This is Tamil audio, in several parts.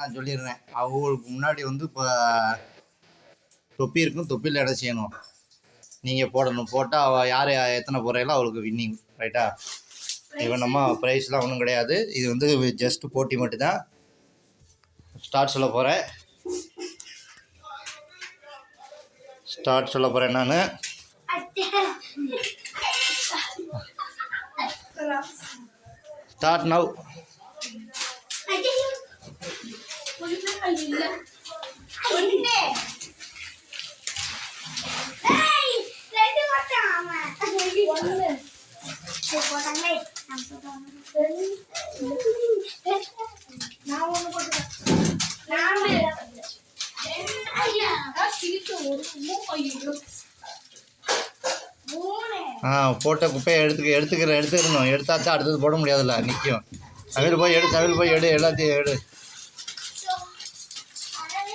நான் சொல்லிடுறேன். அவங்களுக்கு முன்னாடி வந்து இப்போ தொப்பி இருக்கும் தொப்பியில் இடம் செய்யணும். நீங்கள் போடணும். போட்டால் அவள் யார் எத்தனை போடுறீங்களோ அவளுக்கு வின்னிங் ரைட்டா இவன் நம்ம ப்ரைஸ்லாம் ஒன்றும் கிடையாது. இது வந்து ஜஸ்ட் போட்டி மட்டும்தான். ஸ்டார்ட் சொல்ல போகிறேன் ஸ்டார்ட் சொல்ல போகிறேன் நான். ஸ்டார்ட் நவ் நான் ஒண்ணு போட்டுக்கிறேன். நாலு. ஐயா, அதான் சிரிக்க ஒரு மூ- ஐயோ. மூணு. ஆ போட்ட குப்பையை எடுத்துக்க எடுத்துக்கிற எடுத்துக்கணும். எடுத்தாச்சா அடுத்தது போட முடியாதுல்ல நிற்கும் சமையல் போய் எடு சமையல் போய் எடு எல்லாத்தையும் எடு.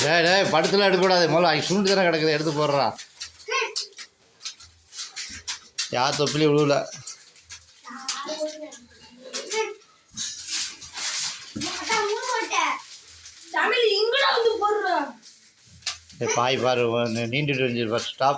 டேய் டேய் படத்தில் எடுக்கக்கூடாது முதல்ல அங்கே சுண்டு தானே கிடக்குது எடுத்து போடுறா. யார் தொப்பிலையும் விழுவல. பாய் பாரு நீண்டுட்டு வந்துரு ஸ்டாப்